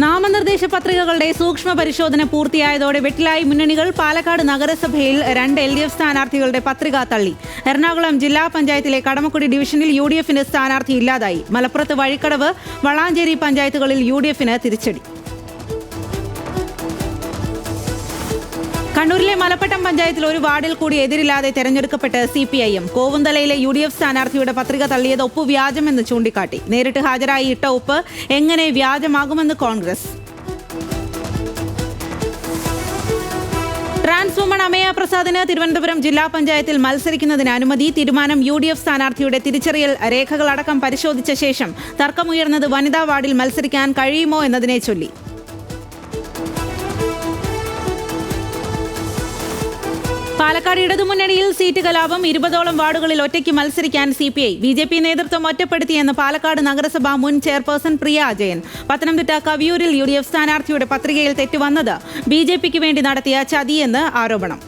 നാമനിർദ്ദേശ പത്രികകളുടെ സൂക്ഷ്മ പരിശോധന പൂർത്തിയായതോടെ വെട്ടിലായി മുന്നണികൾ പാലക്കാട് നഗരസഭയിൽ രണ്ട് എൽ ഡി എഫ് സ്ഥാനാർത്ഥികളുടെ പത്രിക തള്ളി. എറണാകുളം ജില്ലാ പഞ്ചായത്തിലെ കടമക്കുടി ഡിവിഷനിൽ യു ഡി എഫിന് സ്ഥാനാർത്ഥി ഇല്ലാതായി. മലപ്പുറത്ത് വഴിക്കടവ് വളാഞ്ചേരി പഞ്ചായത്തുകളിൽ യു ഡി എഫിന് തിരിച്ചടി. കണ്ണൂരിലെ മലപ്പട്ടം പഞ്ചായത്തിൽ ഒരു വാർഡിൽ കൂടി എതിരില്ലാതെ തെരഞ്ഞെടുക്കപ്പെട്ട് സി പി ഐ എം. കോവുന്തലയിലെ യു ഡി എഫ് സ്ഥാനാർത്ഥിയുടെ പത്രിക തള്ളിയത് ഒപ്പ് വ്യാജമെന്ന് ചൂണ്ടിക്കാട്ടി. നേരിട്ട് ഹാജരായി ഇട്ട ഒപ്പ് എങ്ങനെ വ്യാജമാകുമെന്ന് കോൺഗ്രസ്. ട്രാൻസ് അമയ പ്രസാദിന് തിരുവനന്തപുരം ജില്ലാ പഞ്ചായത്തിൽ മത്സരിക്കുന്നതിന് അനുമതി തീരുമാനം യു ഡി എഫ് സ്ഥാനാർത്ഥിയുടെ തിരിച്ചറിയൽ രേഖകളടക്കം പരിശോധിച്ച ശേഷം തർക്കമുയർന്നത് വനിതാ വാർഡിൽ മത്സരിക്കാൻ കഴിയുമോ എന്നതിനെ ചൊല്ലി. പാലക്കാട് ഇടതുമുന്നണിയിൽ സീറ്റ് കലാപം ഇരുപതോളം വാർഡുകളിൽ ഒറ്റയ്ക്ക് മത്സരിക്കാൻ C P I B J P നേതൃത്വം ഒറ്റപ്പെടുത്തിയെന്ന് പാലക്കാട് നഗരസഭാ മുൻ ചെയർപേഴ്സൺ പ്രിയ അജയൻ പത്തനംതിട്ട കവിയൂരിൽ യു ഡി എഫ് സ്ഥാനാർത്ഥിയുടെ പത്രികയിൽ തെറ്റുവന്നത് ബി ജെ പിക്ക് വേണ്ടി നടത്തിയ ചതിയെന്ന് ആരോപണം.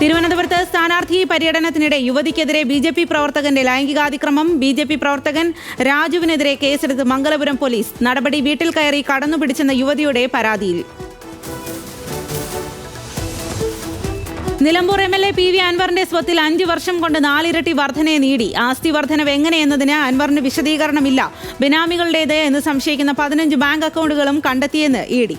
തിരുവനന്തപുരത്ത് സ്ഥാനാർത്ഥി പര്യടനത്തിനിടെ യുവതിക്കെതിരെ ബി ജെ പി പ്രവർത്തകന്റെ ലൈംഗികാതിക്രമം ബി ജെ പി പ്രവർത്തകൻ രാജുവിനെതിരെ കേസെടുത്ത് മംഗലപുരം പോലീസ് നടപടി വീട്ടിൽ കയറി കടന്നുപിടിച്ചെന്ന യുവതിയുടെ പരാതിയിൽ. Nilambur M L A P V അൻവറിന്റെ സ്വത്തിൽ അഞ്ച് വർഷം കൊണ്ട് നാലിരട്ടി വർധനയെ നേടി. ആസ്തി വർധനവ് എങ്ങനെയെന്നതിന് അൻവറിന് വിശദീകരണമില്ല. ബിനാമികളുടേത് എന്ന് സംശയിക്കുന്ന പതിനഞ്ച് ബാങ്ക് അക്കൗണ്ടുകളും കണ്ടെത്തിയെന്ന് ഇ ഡി.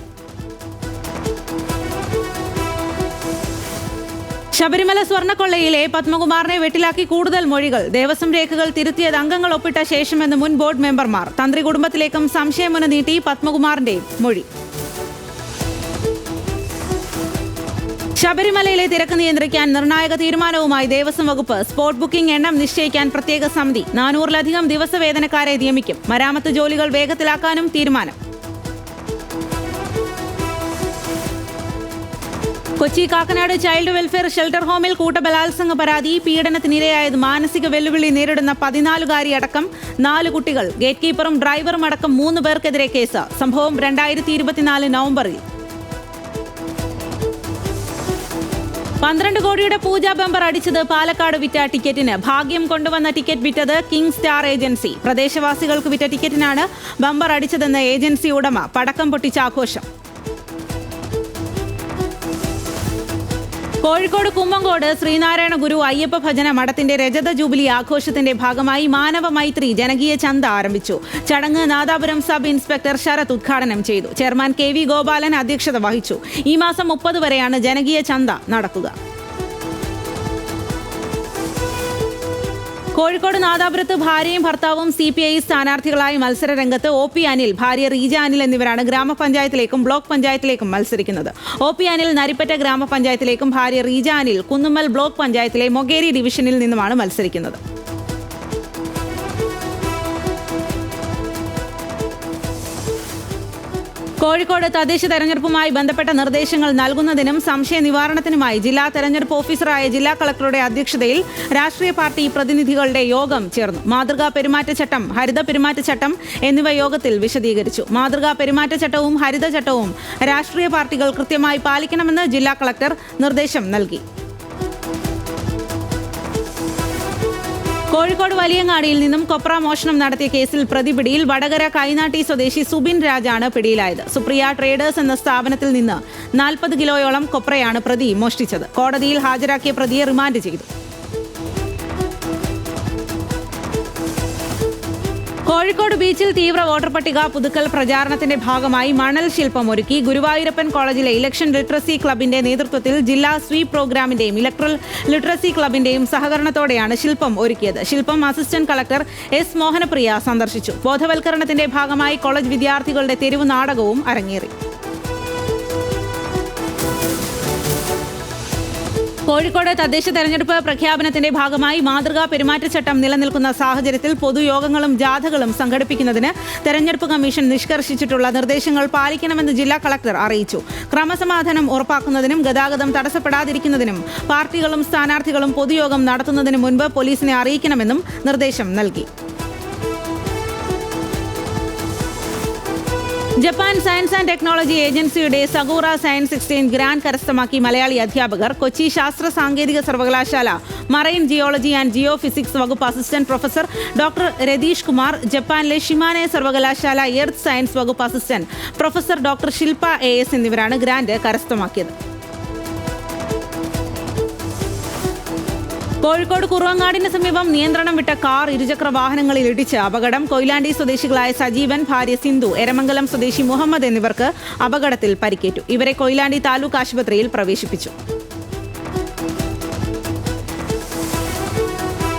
ശബരിമല സ്വർണക്കൊള്ളയിലെ പത്മകുമാറിനെ വെട്ടിലാക്കി കൂടുതൽ മൊഴികൾ. ദേവസ്വം രേഖകൾ തിരുത്തിയത് അംഗങ്ങൾ ഒപ്പിട്ട ശേഷമെന്ന് മുൻ ബോർഡ് മെമ്പർമാർ. തന്ത്രി കുടുംബത്തിലേക്കും സംശയമുന നീട്ടി പത്മകുമാറിന്റെ മൊഴി. ശബരിമലയിലെ തിരക്ക് നിയന്ത്രിക്കാൻ നിർണായക തീരുമാനവുമായി ദേവസ്വം വകുപ്പ് സ്പോട്ട് ബുക്കിംഗ് എണ്ണം നിശ്ചയിക്കാൻ പ്രത്യേക സമിതി. നാനൂറിലധികം ദിവസവേതനക്കാരെ നിയമിക്കും. മരാമത്ത് ജോലികൾ വേഗത്തിലാക്കാനും തീരുമാനം. Kochi Kakkanad child welfare shelter ഹോമിൽ കൂട്ടബലാത്സംഗ പരാതി പീഡനത്തിനിരയായത് മാനസിക വെല്ലുവിളി നേരിടുന്ന പതിനാലുകാരി അടക്കം നാല് കുട്ടികൾ ഗേറ്റ് കീപ്പറും ഡ്രൈവറും അടക്കം മൂന്ന് പേർക്കെതിരെ കേസ്. സംഭവം രണ്ടായിരത്തി നവംബറിൽ. പന്ത്രണ്ട് കോടിയുടെ പൂജാ ബമ്പർ അടിച്ചത് പാലക്കാട് വിറ്റ ടിക്കറ്റിന്. ഭാഗ്യം കൊണ്ടുവന്ന ടിക്കറ്റ് വിറ്റത് കിങ് സ്റ്റാർ ഏജൻസി. പ്രദേശവാസികൾക്ക് വിറ്റ ടിക്കറ്റിനാണ് ബമ്പർ അടിച്ചതെന്ന് ഏജൻസി ഉടമ പടക്കം പൊട്ടിച്ച ആഘോഷം. കോഴിക്കോട് കുമ്മങ്കോട് ശ്രീനാരായണ ഗുരു അയ്യപ്പ ഭജന മഠത്തിന്റെ രജത ജൂബിലി ആഘോഷത്തിന്റെ ഭാഗമായി മാനവ മൈത്രി ജനകീയ ചന്ത ആരംഭിച്ചു. ചടങ്ങ് നാദാപുരം സബ് ഇൻസ്പെക്ടർ ശരത് ഉദ്ഘാടനം ചെയ്തു. ചെയർമാൻ കെ വി ഗോപാലൻ അധ്യക്ഷത വഹിച്ചു. ഈ മാസം മുപ്പത് വരെയാണ് ജനകീയ ചന്ത നടക്കുക. കോഴിക്കോട് നാദാപുരത്ത് ഭാര്യയും ഭർത്താവും സി പി ഐ സ്ഥാനാർത്ഥികളായി മത്സര രംഗത്ത് ഒ പി അനിൽ ഭാര്യ റീജ അനിൽ എന്നിവരാണ് ഗ്രാമപഞ്ചായത്തിലേക്കും ബ്ലോക്ക് പഞ്ചായത്തിലേക്കും മത്സരിക്കുന്നത്. ഒ പി അനിൽ നരിപ്പറ്റ ഗ്രാമപഞ്ചായത്തിലേക്കും ഭാര്യ റീജ അനിൽ കുന്നുമ്മൽ ബ്ലോക്ക് പഞ്ചായത്തിലെ മൊഗേരി ഡിവിഷനിൽ നിന്നുമാണ് മത്സരിക്കുന്നത്. കോഴിക്കോട് തദ്ദേശ തെരഞ്ഞെടുപ്പുമായി ബന്ധപ്പെട്ട നിർദ്ദേശങ്ങൾ നൽകുന്നതിനും സംശയ നിവാരണത്തിനുമായി ജില്ലാ തെരഞ്ഞെടുപ്പ് ഓഫീസറായ ജില്ലാ കളക്ടറുടെ അധ്യക്ഷതയിൽ രാഷ്ട്രീയ പാർട്ടി പ്രതിനിധികളുടെ യോഗം ചേർന്നു. മാതൃകാ പെരുമാറ്റച്ചട്ടം ഹരിത പെരുമാറ്റച്ചട്ടം എന്നിവ യോഗത്തിൽ വിശദീകരിച്ചു. മാതൃകാ പെരുമാറ്റച്ചട്ടവും ഹരിതചട്ടവും രാഷ്ട്രീയ പാർട്ടികൾ കൃത്യമായി പാലിക്കണമെന്ന് ജില്ലാ കളക്ടർ നിർദ്ദേശം നൽകി. കോഴിക്കോട് വലിയങ്ങാടിയിൽ നിന്നും കൊപ്ര മോഷണം നടത്തിയ കേസിൽ പ്രതിപിടിയിൽ വടകര കൈനാട്ടി സ്വദേശി സുബിൻ രാജാണ് പിടിയിലായത്. സുപ്രിയ ട്രേഡേഴ്സ് എന്ന സ്ഥാപനത്തിൽ നിന്ന് നാൽപ്പത് കിലോയോളം കൊപ്രയാണ് പ്രതി മോഷ്ടിച്ചത്. കോടതിയിൽ ഹാജരാക്കിയ പ്രതിയെ റിമാൻഡ് ചെയ്തു. കോഴിക്കോട് ബീച്ചിൽ തീവ്ര വോട്ടർ പട്ടിക പുതുക്കൽ പ്രചാരണത്തിന്റെ ഭാഗമായി മണൽ ശില്പം ഒരുക്കി ഗുരുവായൂരപ്പൻ കോളേജിലെ ഇലക്ഷൻ ലിറ്ററസി ക്ലബിന്റെ നേതൃത്വത്തിൽ ജില്ലാ സ്വീപ് പ്രോഗ്രാമിന്റെയും ഇലക്ട്രൽ ലിറ്ററസി ക്ലബിന്റെയും സഹകരണത്തോടെയാണ് ശില്പം ഒരുക്കിയത്. ശില്പം അസിസ്റ്റന്റ് കളക്ടർ എസ് മോഹനപ്രിയ സന്ദർശിച്ചു. ബോധവൽക്കരണത്തിന്റെ ഭാഗമായി കോളേജ് വിദ്യാർത്ഥികളുടെ തെരുവ് നാടകവും അരങ്ങേറി. കോഴിക്കോട് തദ്ദേശ തെരഞ്ഞെടുപ്പ് പ്രഖ്യാപനത്തിന്റെ ഭാഗമായി മാതൃകാ പെരുമാറ്റച്ചട്ടം നിലനിൽക്കുന്ന സാഹചര്യത്തിൽ പൊതുയോഗങ്ങളും ജാഥകളും സംഘടിപ്പിക്കുന്നതിന് തെരഞ്ഞെടുപ്പ് കമ്മീഷൻ നിഷ്കർഷിച്ചിട്ടുള്ള നിർദ്ദേശങ്ങൾ പാലിക്കണമെന്ന് ജില്ലാ കളക്ടർ അറിയിച്ചു. ക്രമസമാധാനം ഉറപ്പാക്കുന്നതിനും ഗതാഗതം തടസ്സപ്പെടാതിരിക്കുന്നതിനും പാർട്ടികളും സ്ഥാനാർത്ഥികളും പൊതുയോഗം നടത്തുന്നതിന് മുൻപ് പോലീസിനെ അറിയിക്കണമെന്നും നിർദ്ദേശം നൽകി. ജപ്പാൻ സയൻസ് ആൻഡ് ടെക്നോളജി ഏജൻസിയുടെ സഗൂറ സയൻസ് എക്സ്ചേഞ്ച് ഗ്രാൻഡ് കരസ്ഥമാക്കി മലയാളി അധ്യാപകർ കൊച്ചി ശാസ്ത്ര സാങ്കേതിക സർവകലാശാല marine geology and geo physics വകുപ്പ് assistant professor doctor Ratheesh Kumar ജപ്പാനിലെ ഷിമാനെ സർവകലാശാല എർത്ത് സയൻസ് വകുപ്പ് assistant professor doctor Shilpa A എന്നിവരാണ് ഗ്രാൻഡ് കരസ്ഥമാക്കിയത്. കോഴിക്കോട് കുറുവങ്ങാടിന് സമീപം നിയന്ത്രണം വിട്ട കാർ ഇരുചക്ര വാഹനങ്ങളിൽ ഇടിച്ച് അപകടം. കൊയിലാണ്ടി സ്വദേശികളായ സജീവൻ ഭാര്യ സിന്ധു എരമംഗലം സ്വദേശി മുഹമ്മദ് എന്നിവർക്ക് അപകടത്തിൽ പരിക്കേറ്റു. ഇവരെ കൊയിലാണ്ടി താലൂക്ക് ആശുപത്രിയിൽ പ്രവേശിപ്പിച്ചു.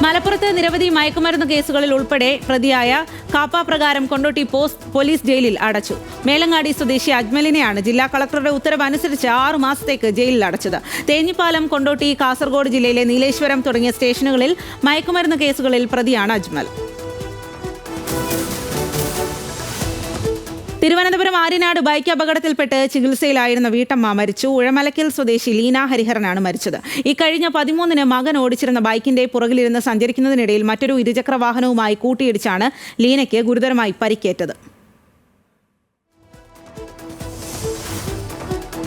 മലപ്പുറത്ത് നിരവധി മയക്കുമരുന്ന് കേസുകളിൽ ഉൾപ്പെടെ പ്രതിയായ കാപ്പാപ്രകാരം കൊണ്ടോട്ടി പോസ്റ്റ് പോലീസ് ജയിലിൽ അടച്ചു. മേലങ്ങാടി സ്വദേശി അജ്മലിനെയാണ് ജില്ലാ കളക്ടറുടെ ഉത്തരവ് അനുസരിച്ച് ആറു മാസത്തേക്ക് ജയിലിൽ അടച്ചത്. തേഞ്ഞിപ്പാലം കൊണ്ടോട്ടി കാസർഗോഡ് ജില്ലയിലെ നീലേശ്വരം തുടങ്ങിയ സ്റ്റേഷനുകളിൽ മയക്കുമരുന്ന് കേസുകളിൽ പ്രതിയാണ് അജ്മൽ. തിരുവനന്തപുരം ആര്യനാട് ബൈക്ക് അപകടത്തിൽപ്പെട്ട് ചികിത്സയിലായിരുന്ന വീട്ടമ്മ മരിച്ചു. ഉഴമലക്കിൽ സ്വദേശി ലീന ഹരിഹരനാണ് മരിച്ചത്. ഇക്കഴിഞ്ഞ പതിമൂന്നിന് മകൻ ഓടിച്ചിരുന്ന ബൈക്കിന്റെ പുറകിലിരുന്ന് സഞ്ചരിക്കുന്നതിനിടയിൽ മറ്റൊരു ഇരുചക്ര വാഹനവുമായി കൂട്ടിയിടിച്ചാണ് ലീനയ്ക്ക് ഗുരുതരമായി പരിക്കേറ്റത്.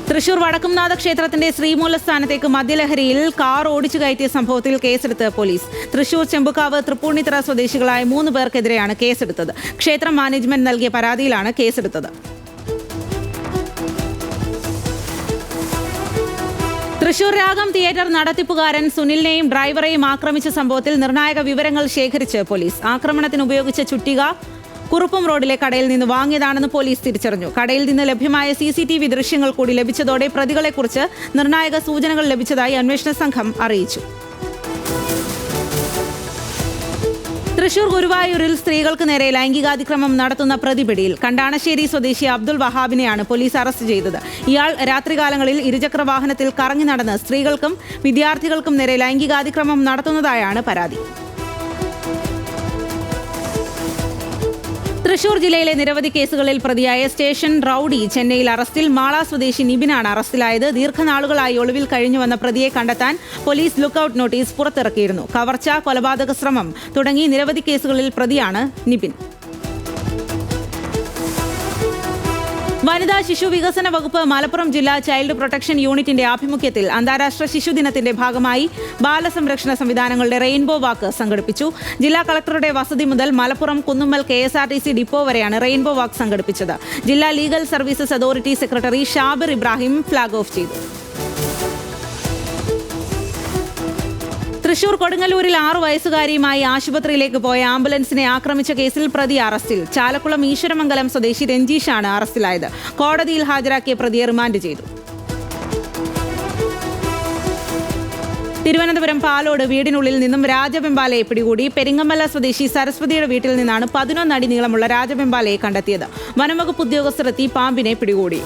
തൃശൂർ വടക്കുംനാഥ ക്ഷേത്രത്തിന്റെ ശ്രീമൂലസ്ഥാനത്തേക്ക് മദ്യലഹരിയിൽ കാർ ഓടിച്ചു കയറ്റിയ സംഭവത്തിൽ കേസെടുത്ത് പോലീസ്. തൃശൂർ ചെമ്പുക്കാവ് തൃപ്പൂണിത്തറ സ്വദേശികളായ മൂന്ന് പേർക്കെതിരെയാണ് കേസെടുത്തത്. ക്ഷേത്രം മാനേജ്മെന്റ് നൽകിയ പരാതിയിലാണ് കേസെടുത്തത്. തൃശൂർ രാഗം തിയേറ്റർ നടത്തിപ്പുകാരൻ സുനിലിനെയും ഡ്രൈവറെയും ആക്രമിച്ച സംഭവത്തിൽ നിർണായക വിവരങ്ങൾ ശേഖരിച്ച് പോലീസ്. ആക്രമണത്തിന് ഉപയോഗിച്ച ചുറ്റിക കുറുപ്പം റോഡിലെ കടയിൽ നിന്ന് വാങ്ങിയതാണെന്ന് പോലീസ് തിരിച്ചറിഞ്ഞു. കടയിൽ നിന്ന് ലഭ്യമായ സി സി ടി വി ദൃശ്യങ്ങൾ കൂടി ലഭിച്ചതോടെ പ്രതികളെക്കുറിച്ച് നിർണായക സൂചനകൾ ലഭിച്ചതായി അന്വേഷണ സംഘം അറിയിച്ചു. തൃശൂർ ഗുരുവായൂരിൽ സ്ത്രീകൾക്ക് നേരെ ലൈംഗികാതിക്രമം നടത്തുന്ന പ്രതിപിടിയിൽ കണ്ടാണശ്ശേരി സ്വദേശി അബ്ദുൾ വഹാബിനെയാണ് പോലീസ് അറസ്റ്റ് ചെയ്തത്. ഇയാൾ രാത്രികാലങ്ങളിൽ ഇരുചക്ര വാഹനത്തിൽ കറങ്ങി നടന്ന് സ്ത്രീകൾക്കും വിദ്യാർത്ഥികൾക്കും നേരെ ലൈംഗികാതിക്രമം നടത്തുന്നതായാണ് പരാതി. തൃശൂർ ജില്ലയിലെ നിരവധി കേസുകളിൽ പ്രതിയായ സ്റ്റേഷൻ റൌഡി ചെന്നൈയിൽ അറസ്റ്റിൽ മാള സ്വദേശി നിബിനാണ് അറസ്റ്റിലായത്. ദീർഘനാളുകളായി ഒളിവിൽ കഴിഞ്ഞുവന്ന പ്രതിയെ കണ്ടെത്താൻ പോലീസ് ലുക്കൌട്ട് നോട്ടീസ് പുറത്തിറക്കിയിരുന്നു. കവർച്ച കൊലപാതക ശ്രമം തുടങ്ങി നിരവധി കേസുകളിൽ പ്രതിയാണ് നിബിൻ. വനിതാ ശിശു വികസന വകുപ്പ് മലപ്പുറം ജില്ലാ ചൈൽഡ് പ്രൊട്ടക്ഷൻ യൂണിറ്റിന്റെ ആഭിമുഖ്യത്തിൽ അന്താരാഷ്ട്ര ശിശുദിനത്തിന്റെ ഭാഗമായി ബാലസംരക്ഷണ സംവിധാനങ്ങളുടെ റെയിൻബോ വാക്ക് സംഘടിപ്പിച്ചു. ജില്ലാ കളക്ടറുടെ വസതി മുതൽ Malappuram Kunnummal K S R T C depot വരെയാണ് റെയിൻബോ വാക്ക് സംഘടിപ്പിച്ചത്. ജില്ലാ legal services authority secretary Shabir Ibrahim flag off ചെയ്തു. തൃശൂർ കൊടുങ്ങല്ലൂരിൽ ആറു വയസ്സുകാരിയുമായി ആശുപത്രിയിലേക്ക് പോയ ആംബുലൻസിനെ ആക്രമിച്ച കേസിൽ പ്രതി അറസ്റ്റിൽ. ചാലക്കുളം ഈശ്വരമംഗലം സ്വദേശി രഞ്ജീഷാണ് അറസ്റ്റിലായത്. കോടതിയിൽ ഹാജരാക്കിയ പ്രതിയെ റിമാൻഡ് ചെയ്തു. തിരുവനന്തപുരം പാലോട് വീടിനുള്ളിൽ നിന്നും രാജബെമ്പാലയെ പിടികൂടി പെരിങ്ങമല സ്വദേശി സരസ്വതിയുടെ വീട്ടിൽ നിന്നാണ് പതിനൊന്നടി നീളമുള്ള രാജബെമ്പാലയെ കണ്ടെത്തിയത്. വനംവകുപ്പ് ഉദ്യോഗസ്ഥരെത്തി പാമ്പിനെ പിടികൂടി.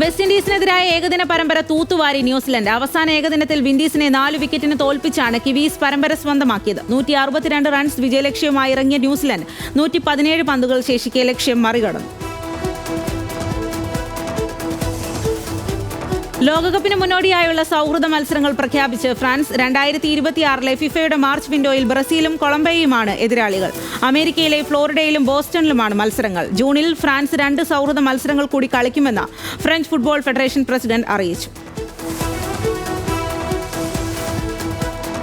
വെസ്റ്റ് ഇൻഡീസിനെതിരായ ഏകദിന പരമ്പര തൂത്തുവാരി ന്യൂസിലൻഡ്. അവസാന ഏകദിനത്തിൽ വിൻഡീസിനെ നാല് വിക്കറ്റിന് തോൽപ്പിച്ചാണ് കിവീസ് പരമ്പര സ്വന്തമാക്കിയത്. നൂറ്റി അറുപത്തിരണ്ട് റൺസ് വിജയലക്ഷ്യമായി ഇറങ്ങിയ ന്യൂസിലൻഡ് നൂറ്റി പതിനേഴ് പന്തുകൾ ശേഷിക്കെ ലക്ഷ്യം മറികടന്നു. ലോകകപ്പിന് മുന്നോടിയായുള്ള സൗഹൃദ മത്സരങ്ങൾ പ്രഖ്യാപിച്ച് ഫ്രാൻസ് രണ്ടായിരത്തി ഇരുപത്തിയാറിലെ ഫിഫയുടെ മാർച്ച് വിൻഡോയിൽ ബ്രസീലും കൊളംബിയയുമാണ് എതിരാളികൾ. അമേരിക്കയിലെ ഫ്ലോറിഡയിലും ബോസ്റ്റണിലുമാണ് മത്സരങ്ങൾ. ജൂണിൽ ഫ്രാൻസ് രണ്ട് സൗഹൃദ മത്സരങ്ങൾ കൂടി കളിക്കുമെന്ന് ഫ്രഞ്ച് ഫുട്ബോൾ ഫെഡറേഷൻ പ്രസിഡന്റ് അറിയിച്ചു.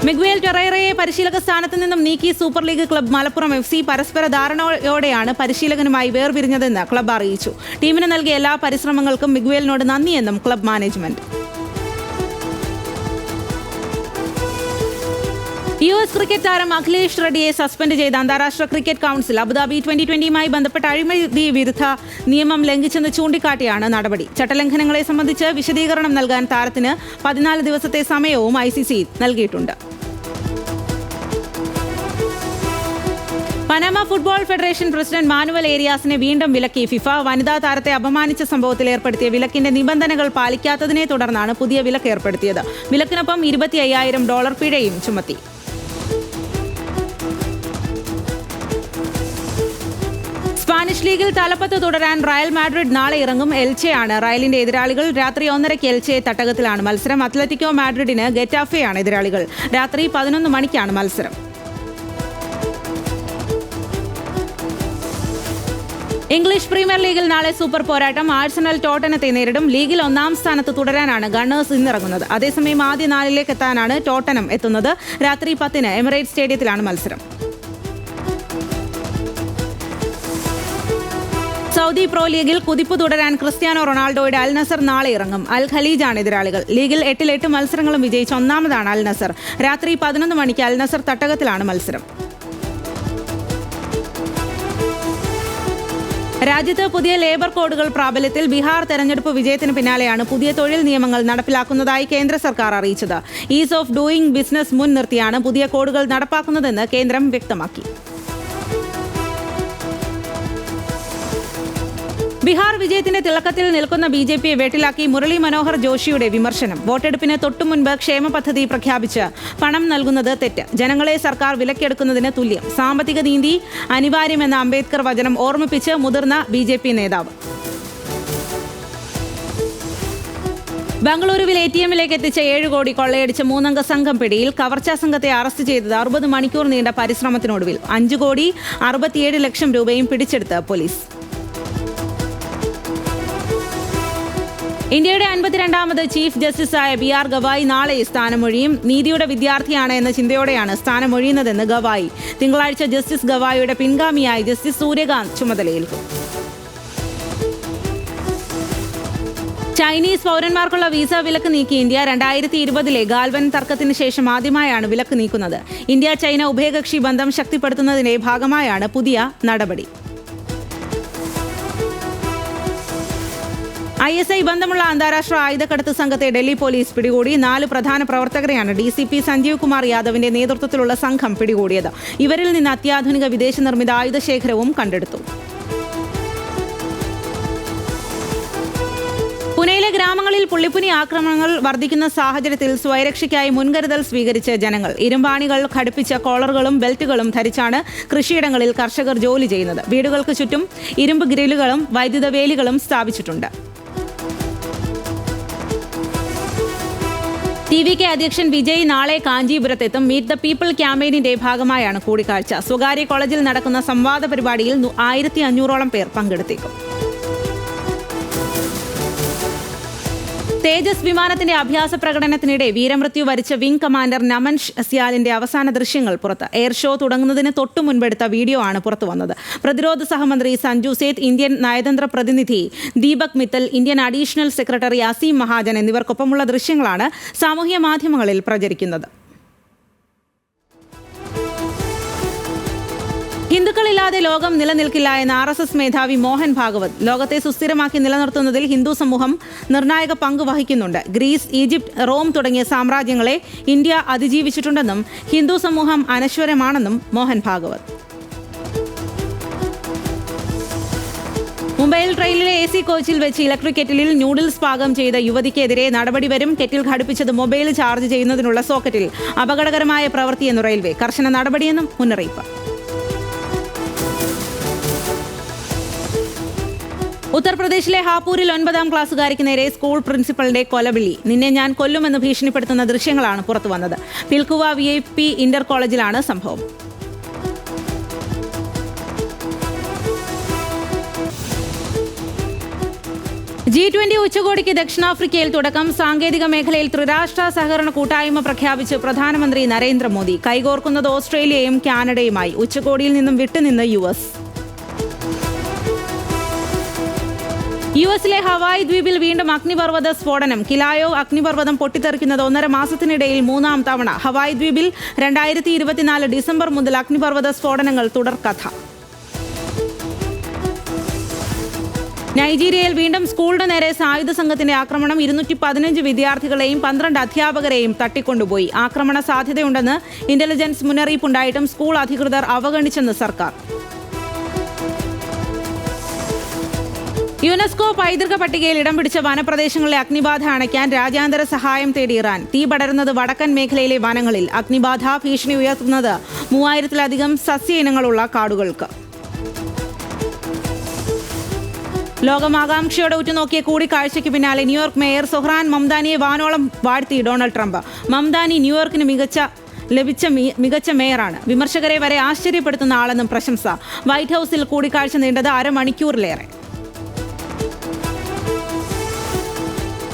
മിഗ്വേൽ ടൊറേറയെ പരിശീലക സ്ഥാനത്ത് നിന്നും നീക്കി super league club Malappuram F C പരസ്പര ധാരണയോടെയാണ് പരിശീലകനുമായി വേർപിരിഞ്ഞതെന്ന് ക്ലബ് അറിയിച്ചു. ടീമിന് നൽകിയ എല്ലാ പരിശ്രമങ്ങൾക്കും മിഗ്വേലിനോട് നന്ദിയെന്നും club management. U S cricket താരം അഖിലേഷ് റെഡ്ഡിയെ സസ്പെൻഡ് ചെയ്ത അന്താരാഷ്ട്ര cricket council Abu Dhabi twenty ട്വന്റിയുമായി ബന്ധപ്പെട്ട അഴിമതി വിരുദ്ധ നിയമം ലംഘിച്ചെന്ന് ചൂണ്ടിക്കാട്ടിയാണ് നടപടി. ചട്ടലംഘനങ്ങളെ സംബന്ധിച്ച് വിശദീകരണം നൽകാൻ താരത്തിന് പതിനാല് ദിവസത്തെ സമയവും ഐ നൽകിയിട്ടുണ്ട്. Panama football federation president Manuel ഏരിയാസിനെ വീണ്ടും വിലക്കി. ഫിഫ വനിതാ താരത്തെ അപമാനിച്ച സംഭവത്തിൽ ഏർപ്പെടുത്തിയ വിലക്കിന്റെ നിബന്ധനകൾ പാലിക്കാത്തതിനെ തുടർന്നാണ് പുതിയ വിലക്ക് ഏർപ്പെടുത്തിയത്. വിലക്കിനൊപ്പം ഇരുപത്തി അയ്യായിരം ഡോളർ പിഴയും ചുമത്തി. സ്പാനിഷ് ലീഗിൽ തലപ്പത്ത് തുടരാൻ റയൽ മാഡ്രിഡ് നാളെ ഇറങ്ങും എൽച്ചെയാണ്. റയലിന്റെ എതിരാളികൾ രാത്രി ഒന്നരയ്ക്ക് എൽച്ചെ തട്ടകത്തിലാണ് മത്സരം. അത്ലറ്റിക്കോ മാഡ്രിഡിന് ഗെറ്റാഫെയാണ് എതിരാളികൾ. രാത്രി പതിനൊന്ന് മണിക്കാണ് മത്സരം. ഇംഗ്ലീഷ് പ്രീമിയർ ലീഗിൽ നാളെ സൂപ്പർ പോരാട്ടം. ആഴ്സണൽ ടോട്ടനത്തെ നേരിടും. ലീഗിൽ ഒന്നാം സ്ഥാനത്ത് തുടരാനാണ് ഗണ്ണേഴ്സ് ഇന്നിറങ്ങുന്നത്. അതേസമയം ആദ്യ നാലിലേക്ക് എത്താനാണ് ടോട്ടനം എത്തുന്നത്. രാത്രി പത്തിന് എമിറേറ്റ് സ്റ്റേഡിയത്തിലാണ് മത്സരം. സൗദി പ്രോ ലീഗിൽ കുതിപ്പ് തുടരാൻ ക്രിസ്ത്യാനോ റൊണാൾഡോയുടെ അൽ നസർ നാളെ ഇറങ്ങും. അൽ ഖലീജാണ് എതിരാളികൾ. ലീഗിൽ എട്ടിൽ എട്ട് മത്സരങ്ങളും വിജയിച്ച ഒന്നാമതാണ് അൽ നസർ രാത്രി പതിനൊന്ന് മണിക്ക് അൽ നസർ തട്ടകത്തിലാണ് മത്സരം. രാജ്യത്ത് പുതിയ ലേബർ കോഡുകൾ പ്രാബല്യത്തിൽ ബീഹാർ തെരഞ്ഞെടുപ്പ് വിജയത്തിന് പിന്നാലെയാണ് പുതിയ തൊഴിൽ നിയമങ്ങൾ നടപ്പിലാക്കുന്നതായി കേന്ദ്ര സർക്കാർ അറിയിച്ചത്. ഈസ് ഓഫ് ഡൂയിങ് ബിസിനസ് മുൻ നിർത്തിയാണ് പുതിയ കോഡുകൾ നടപ്പാക്കുന്നതെന്ന് കേന്ദ്രം വ്യക്തമാക്കി. ബീഹാർ വിജയത്തിന്റെ തിളക്കത്തിൽ നിൽക്കുന്ന ബി ജെ പിയെ വേട്ടിലാക്കി മുരളി മനോഹർ ജോഷിയുടെ വിമർശനം. വോട്ടെടുപ്പിന് തൊട്ടുമുൻപ് ക്ഷേമ പദ്ധതി പ്രഖ്യാപിച്ച് പണം നൽകുന്നത് തെറ്റ്. ജനങ്ങളെ സർക്കാർ വിലക്കെടുക്കുന്നതിന് തുല്യം. സാമ്പത്തിക നീതി അനിവാര്യമെന്ന അംബേദ്കർ വചനം ഓർമ്മിപ്പിച്ച് മുതിർന്ന ബി ജെ പി നേതാവ്. ബംഗളൂരുവിൽ എ ടി എമ്മിലേക്ക് എത്തിച്ച ഏഴ് കോടി കൊള്ളയടിച്ച മൂന്നംഗ സംഘം പിടിയിൽ കവർച്ചാ സംഘത്തെ അറസ്റ്റ് ചെയ്തത് അറുപത് മണിക്കൂർ നീണ്ട പരിശ്രമത്തിനൊടുവിൽ. അഞ്ചു കോടി അറുപത്തിയേഴ് ലക്ഷം രൂപയും പിടിച്ചെടുത്ത് പോലീസ്. ഇന്ത്യയുടെ അൻപത്തിരണ്ടാമത് ചീഫ് ജസ്റ്റിസായ ബി ആർ ഗവായി നാളെ സ്ഥാനമൊഴിയും. നീതിയുടെ വിദ്യാർത്ഥിയാണ് എന്ന ചിന്തയോടെയാണ് സ്ഥാനമൊഴിയുന്നതെന്ന് ഗവായി. തിങ്കളാഴ്ച ജസ്റ്റിസ് ഗവായിയുടെ പിൻഗാമിയായി ജസ്റ്റിസ് സൂര്യകാന്ത് ചുമതലയേൽക്കും ചൈനീസ് പൗരന്മാർക്കുള്ള വിസ വിലക്ക് നീക്കി ഇന്ത്യ രണ്ടായിരത്തി ഇരുപതിലെ ഗാൽവൻ തർക്കത്തിന് ശേഷം ആദ്യമായാണ് വിലക്ക് നീക്കുന്നത്. ഇന്ത്യ ചൈന ഉഭയകക്ഷി ബന്ധം ശക്തിപ്പെടുത്തുന്നതിന്റെ ഭാഗമായാണ് പുതിയ നടപടി. ഐ എസ് ഐ ബന്ധമുള്ള അന്താരാഷ്ട്ര ആയുധക്കടത്ത് സംഘത്തെ ഡൽഹി പോലീസ് പിടികൂടി. നാല് പ്രധാന പ്രവർത്തകരെയാണ് D C P Sanjeev Kumar യാദവിന്റെ നേതൃത്വത്തിലുള്ള സംഘം പിടികൂടിയത്. ഇവരിൽ നിന്ന് അത്യാധുനിക വിദേശ നിർമ്മിത ആയുധശേഖരവും കണ്ടെടുത്തു. പുനെയിലെ ഗ്രാമങ്ങളിൽ പുള്ളിപ്പുനി ആക്രമണങ്ങൾ വർദ്ധിക്കുന്ന സാഹചര്യത്തിൽ സ്വയരക്ഷയ്ക്കായി മുൻകരുതൽ സ്വീകരിച്ച ജനങ്ങൾ. ഇരുമ്പാണികൾ ഘടിപ്പിച്ച കോളറുകളും ബെൽറ്റുകളും ധരിച്ചാണ് കൃഷിയിടങ്ങളിൽ കർഷകർ ജോലി ചെയ്യുന്നത്. വീടുകൾക്ക് ചുറ്റും ഇരുമ്പ് ഗ്രില്ലുകളും വൈദ്യുത വേലികളും സ്ഥാപിച്ചിട്ടുണ്ട്. ടി വി കെ അധ്യക്ഷൻ വിജയ് നാളെ കാഞ്ചീപുരത്തെത്തും. മീറ്റ് ദ പീപ്പിൾ ക്യാമ്പയിനിന്റെ ഭാഗമായാണ് കൂടിക്കാഴ്ച. സ്വകാര്യ കോളേജിൽ നടക്കുന്ന സംവാദ പരിപാടിയിൽ ആയിരത്തി അഞ്ഞൂറോളം പേർ പങ്കെടുത്തേക്കും. തേജസ് വിമാനത്തിന്റെ അഭ്യാസ പ്രകടനത്തിനിടെ വീരമൃത്യു വരിച്ച വിംഗ് കമാൻഡർ നമൻ സിയാലിന്റെ അവസാന ദൃശ്യങ്ങൾ പുറത്ത്. എയർ ഷോ തുടങ്ങുന്നതിന് തൊട്ടു മുൻപെടുത്ത വീഡിയോ ആണ് പുറത്തു വന്നത്. പ്രതിരോധ സഹമന്ത്രി സഞ്ജു സേത്ത് ഇന്ത്യൻ നയതന്ത്ര പ്രതിനിധി Deepak Mittal Indian additional secretary Aseem Mahajan എന്നിവർക്കൊപ്പമുള്ള ദൃശ്യങ്ങളാണ് സാമൂഹ്യ മാധ്യമങ്ങളിൽ പ്രചരിക്കുന്നത്. ഹിന്ദുക്കളില്ലാതെ ലോകം നിലനിൽക്കില്ല എന്ന് ആർ എസ് എസ് മേധാവി മോഹൻ ഭാഗവത് ലോകത്തെ സുസ്ഥിരമാക്കി നിലനിർത്തുന്നതിൽ ഹിന്ദു സമൂഹം നിർണായക പങ്ക് വഹിക്കുന്നുണ്ട്. ഗ്രീസ് ഈജിപ്ത് റോം തുടങ്ങിയ സാമ്രാജ്യങ്ങളെ ഇന്ത്യ അതിജീവിച്ചിട്ടുണ്ടെന്നും ഹിന്ദു സമൂഹം അനശ്വരമാണെന്നും മോഹൻ ഭാഗവത്. മുംബൈയിൽ ട്രെയിനിലെ എ സി കോച്ചിൽ വെച്ച് ഇലക്ട്രിക് കെറ്റിലിൽ ന്യൂഡിൽസ് പാകം ചെയ്ത യുവതിക്കെതിരെ നടപടി വരും. കെറ്റിൽ ഘടിപ്പിച്ചത് മൊബൈൽ ചാർജ് ചെയ്യുന്നതിനുള്ള സോക്കറ്റിൽ അപകടകരമായ പ്രവൃത്തിയെന്ന് റെയിൽവേ. കർശന നടപടിയെന്നും മുന്നറിയിപ്പ്. ഉത്തർപ്രദേശിലെ ഹാപൂരിൽ ഒൻപതാം ക്ലാസ്സുകാരിക്ക് നേരെ സ്കൂൾ പ്രിൻസിപ്പലിന്റെ കൊലവിളി. നിന്നെ ഞാൻ കൊല്ലുമെന്ന് ഭീഷണിപ്പെടുത്തുന്ന ദൃശ്യങ്ങളാണ് പുറത്തു വന്നത്. Pilkhuwa V I P inter കോളേജിലാണ് സംഭവം. ജി ട്വന്റി ഉച്ചകോടിക്ക് ദക്ഷിണാഫ്രിക്കയിൽ തുടക്കം. സാങ്കേതിക മേഖലയിൽ ത്രിരാഷ്ട്ര സഹകരണ കൂട്ടായ്മ പ്രഖ്യാപിച്ച് പ്രധാനമന്ത്രി നരേന്ദ്രമോദി. കൈകോർക്കുന്നത് ഓസ്ട്രേലിയയും കാനഡയുമായി. ഉച്ചകോടിയിൽ നിന്നും വിട്ടുനിന്ന് യു എസ്. യു എസിലെ ഹവായ് ദ്വീപിൽ വീണ്ടും അഗ്നിപർവത സ്ഫോടനം. കിലായോ അഗ്നിപർവതം പൊട്ടിത്തെറിക്കുന്നത് ഒന്നര മാസത്തിനിടയിൽ മൂന്നാം തവണ. ഹവായ് ദ്വീപിൽ രണ്ടായിരത്തി ഇരുപത്തിനാല് ഡിസംബർ മുതൽ അഗ്നിപർവത സ്ഫോടനങ്ങൾ തുടർക്കഥ. നൈജീരിയയിൽ വീണ്ടും സ്കൂളിന് നേരെ സായുധ സംഘത്തിന്റെ ആക്രമണം ഇരുന്നൂറ്റി പതിനഞ്ച് വിദ്യാർത്ഥികളെയും പന്ത്രണ്ട് അധ്യാപകരെയും തട്ടിക്കൊണ്ടുപോയി. ആക്രമണ സാധ്യതയുണ്ടെന്ന് ഇന്റലിജൻസ് മുന്നറിയിപ്പുണ്ടായിട്ടും സ്കൂൾ അധികൃതർ അവഗണിച്ചെന്ന് സർക്കാർ. യുനെസ്കോ പൈതൃക പട്ടികയിൽ ഇടം പിടിച്ച വനപ്രദേശങ്ങളിലെ അഗ്നിബാധ അണയ്ക്കാൻ രാജ്യാന്തര സഹായം തേടി ഇറാൻ. തീ പടരുന്നത് വടക്കൻ മേഖലയിലെ വനങ്ങളിൽ. അഗ്നിബാധ ഭീഷണി ഉയർത്തുന്നത് മൂവായിരത്തിലധികം സസ്യ ഇനങ്ങളുള്ള കാടുകൾക്ക്. ലോകമാകാംക്ഷയോടെ ഉറ്റുനോക്കിയ കൂടിക്കാഴ്ചയ്ക്ക് പിന്നാലെ ന്യൂയോർക്ക് മേയർ സൊഹ്റാൻ മംദാനിയെ വാനോളം വാഴ്ത്തി ഡൊണാൾഡ് ട്രംപ്. മംദാനി ന്യൂയോർക്കിന് മികച്ച ലഭിച്ച മികച്ച മേയറാണ്. വിമർശകരെ വരെ ആശ്ചര്യപ്പെടുത്തുന്ന ആളെന്നും പ്രശംസ. വൈറ്റ് ഹൌസിൽ കൂടിക്കാഴ്ച നീണ്ടത് അരമണിക്കൂറിലേറെ.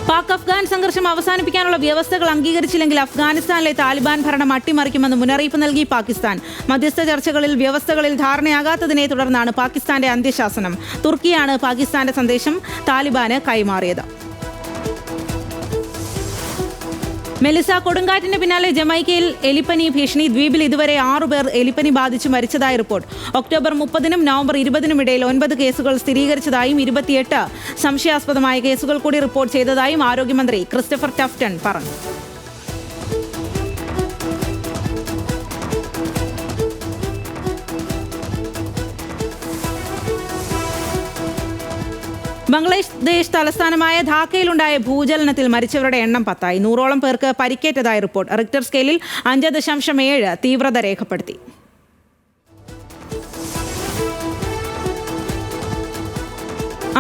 പാക് അഫ്ഗാൻ സംഘർഷം അവസാനിപ്പിക്കാനുള്ള വ്യവസ്ഥകൾ അംഗീകരിച്ചില്ലെങ്കിൽ അഫ്ഗാനിസ്ഥാനിലെ താലിബാൻ ഭരണം അട്ടിമറിക്കുമെന്ന് മുന്നറിയിപ്പ് നൽകി പാകിസ്ഥാൻ. മധ്യസ്ഥ ചർച്ചകളിൽ വ്യവസ്ഥകളിൽ ധാരണയാകാത്തതിനെ തുടർന്നാണ് പാകിസ്ഥാന്റെ അന്ത്യശാസനം. തുർക്കിയാണ് പാകിസ്ഥാന്റെ സന്ദേശം താലിബാന് കൈമാറിയത്. മെലിസ കൊടുങ്കാറ്റിന് പിന്നാലെ ജമൈക്കയിൽ എലിപ്പനി ഭീഷണി. ദ്വീപിൽ ഇതുവരെ ആറുപേർ എലിപ്പനി ബാധിച്ച് മരിച്ചതായി റിപ്പോർട്ട്. ഒക്ടോബർ മുപ്പതിനും നവംബർ ഇരുപതിനും ഇടയിൽ ഒൻപത് കേസുകൾ സ്ഥിരീകരിച്ചതായും ഇരുപത്തിയെട്ട് സംശയാസ്പദമായ കേസുകൾ കൂടി റിപ്പോർട്ട് ചെയ്തതായും ആരോഗ്യമന്ത്രി ക്രിസ്റ്റഫർ ടഫ്റ്റൺ പറഞ്ഞു. ബംഗ്ലാദേശ് തലസ്ഥാനമായ ധാക്കയിലുണ്ടായ ഭൂചലനത്തിൽ മരിച്ചവരുടെ എണ്ണം പത്തായി. നൂറോളം പേർക്ക് പരിക്കേറ്റതായി റിപ്പോർട്ട്. റിക്ടർ സ്കെയിലിൽ അഞ്ച് ദശാംശം ഏഴ് തീവ്രത രേഖപ്പെടുത്തി.